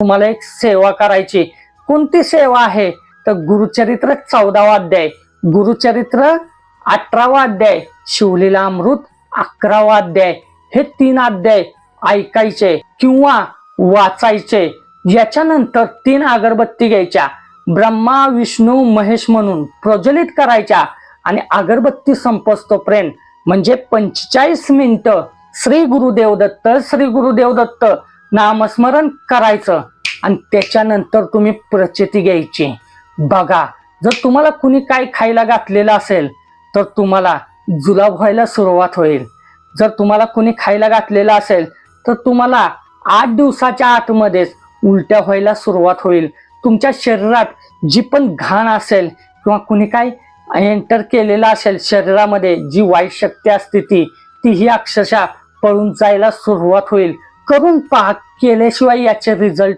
तुम्हाला एक सेवा करायची. कोणती सेवा आहे? तर गुरुचरित्र चौदावा अध्याय. गुरुचरित्र अठरावा अध्याय. शिवलीला अमृत अकरावा अध्याय. हे तीन अध्याय ऐकायचे किंवा वाचायचे. याच्यानंतर तीन अगरबत्ती घ्यायच्या. ब्रह्मा विष्णू महेश म्हणून प्रज्वलित करायच्या आणि अगरबत्ती संपस्तोपर्यंत. म्हणजे पंचेचाळीस मिनिटं श्री गुरुदेव दत्त श्री गुरुदेव दत्त नामस्मरण करायचं आणि त्याच्यानंतर तुम्ही प्रचिती घ्यायची. बघा जर तुम्हाला कुणी काय खायला घातलेलं असेल तर तुम्हाला जुलाब व्हायला सुरुवात होईल. जर तुम्हाला कुणी खायला घातलेलं असेल तर तुम्हाला आठ दिवसाच्या आतमध्येच उलट्या व्हायला सुरुवात होईल. तुमच्या शरीरात जी पण घाण असेल किंवा कुणी काय एंटर केलेलं असेल शरीरामध्ये जी वाईट शक्ती असते ती तीही अक्षरशः पळून जायला सुरुवात होईल. करून पहा केल्याशिवाय याचे रिझल्ट